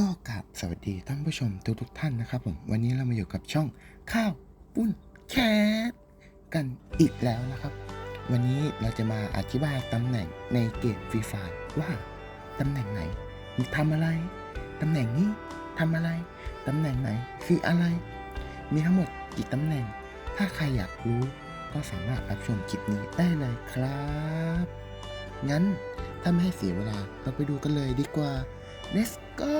ก็กราบสวัสดีท่านผู้ชมทุกทุกท่านนะครับผมวันนี้เรามาอยู่กับช่องข้าวปุ้นแคทกันอีกแล้วนะครับ วันนี้เราจะมาอธิบายตำแหน่งในเกมฟรีไฟว่าตำแหน่งไหนมีทำอะไรตำแหน่งนี้ทำอะไรตำแหน่งไหนคืออะไร มีทั้งหมดกี่ตำแหน่ง ถ้าใครอยากรู้ก็สามารถรับชมคลิปนี้ได้เลยครับ งั้นถ้าไม่ให้เสียเวลาเราไปดูกันเลยดีกว่า let's go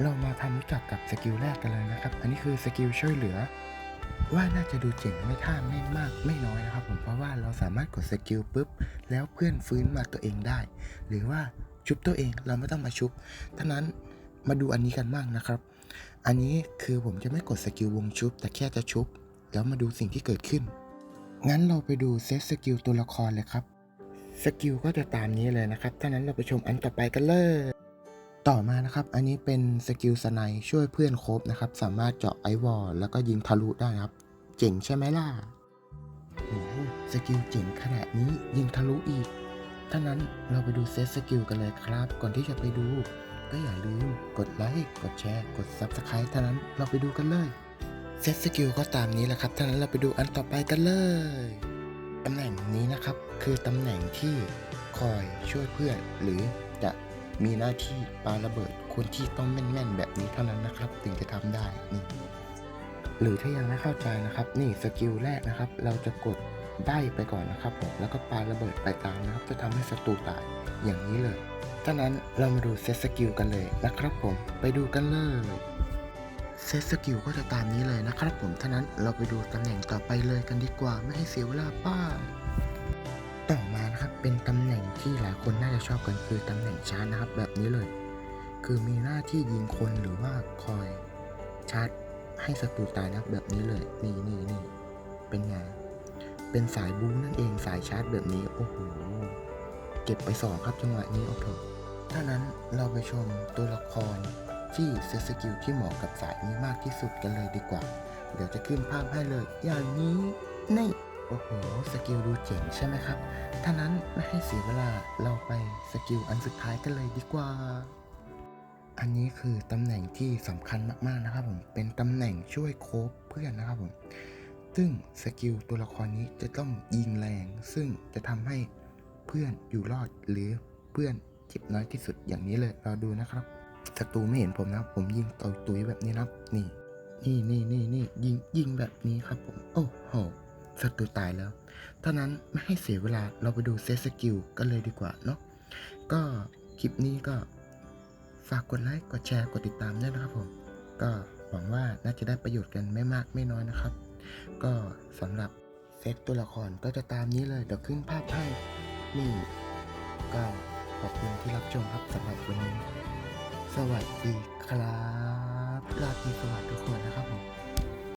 เรามาทำรู้จักกับสกิลแรกกันเลยนะครับ อันนี้คือสกิลช่วยเหลือ ว่าน่าจะดูเจ๋งไม่ท่าไม่มากไม่น้อยนะครับผมเพราะว่าเราสามารถกดสกิลปุ๊บ แล้วเพื่อนฟื้นมาตัวเองได้ หรือว่าชุบตัวเองเราไม่ต้องมาชุบท่านั้นมาดูอันนี้กันบ้างนะครับ อันนี้คือผมจะไม่กดสกิลวงชุบ แต่แค่จะชุบ แล้วมาดูสิ่งที่เกิดขึ้น งั้นเราไปดูเซตสกิลตัวละครเลยครับ สกิลก็จะตามนี้เลยนะครับถ้านั้นเราไปชมอันต่อไปกันเลย ต่อมานะครับ อันนี้เป็นสกิลสไนช่วยเพื่อนครบนะครับ สามารถเจาะไอวอลแล้วก็ยิงทะลุได้นะครับ เจ๋งใช่ไหมล่ะโอ้โหสกิลเจ๋งขนาดนี้ยิงทะลุอีกถ้านั้นเราไปดูเซตสกิลกันเลยครับ ก่อนที่จะไปดู ก็อย่าลืมกดไลค์กดแชร์กด Subscribe เท่านั้นเราไปดูกันเลยเซตสกิลก็ตามนี้แหละครับ ถ้านั้นเราไปดูอันต่อไปกันเลย ตำแหน่งนี้นะครับคือตำแหน่งที่คอยช่วยเพื่อนหรือจะมีหน้าที่ปาระเบิดคนที่ต้องแม่นๆ แบบนี้เท่านั้นนะครับ ถึงจะทำได้นี่หรือถ้ายังไม่เข้าใจนะครับ นี่สกิลแรกนะครับ เราจะกดได้ไปก่อนนะครับผมแล้วก็ปาระเบิดไปกลางนะครับจะทำให้ศัตรูตายอย่างนี้เลยถ้านั้นเรามาดูเซตสกิลกันเลยนะครับผมไปดูกันเลย เซตสกิลก็จะตามนี้เลยนะครับผมท่านั้นเราไปดูตำแหน่งต่อไปเลยกันดีกว่าไม่ให้เสียเวลาป้า ต่อมานะครับเป็นตำแหน่งที่หลายคนน่าจะชอบกันคือตำแหน่งชาร์จนะครับแบบนี้เลย คือมีหน้าที่ยิงคนหรือว่าคอยชาร์จให้ศัตรูตายนะแบบนี้เลย นี่นี่นี่เป็นไงเป็นสายบูนั่นเองสายชาร์จแบบนี้โอ้โหเก็บไปสองครับจังหวะนี้โอ้โหถ้านั้นเราไปชมตัวละคร ที่เซสกิลที่เหมาะกับสายนี้มากที่สุดกันเลยดีกว่า เดี๋ยวจะขึ้นภาพให้เลย อย่างนี้นี่โอ้โห สกิลดูเจ๋งใช่ไหมครับ ถ้านั้นไม่ให้เสียเวลาเราไปสกิลอันสุดท้ายกันเลยดีกว่า อันนี้คือตำแหน่งที่สำคัญมากๆนะครับผม เป็นตำแหน่งช่วยโคบเพื่อนนะครับผม ซึ่งสกิลตัวละครนี้จะต้องยิงแรง ซึ่งจะทำให้เพื่อนอยู่รอดหรือเพื่อนเจ็บน้อยที่สุดอย่างนี้เลยเราดูนะครับ ศัตรูไม่เห็นผมนะครับ ผมยิงต่อยตุยแบบนี้นะครับ นี่ นี่นี่นี่นี่ยิงยิงแบบนี้ครับผม โอ้โหศัตรูตายแล้วท่านั้นไม่ให้เสียเวลาเราไปดูเซตสกิลกันเลยดีกว่าเนาะก็คลิปนี้ก็ฝากกดไลค์กดแชร์กดติดตามด้วยนะครับผม ก็หวังว่าน่าจะได้ประโยชน์กันไม่มากไม่น้อยนะครับ ก็สำหรับเซตตัวละครก็จะตามนี้เลยเดี๋ยวขึ้นภาพให้นี่ก็ขอบคุณที่รับชมครับสำหรับวันนี้ สวัสดีครับราตรีสวัสดิ์ทุกคนนะครับผม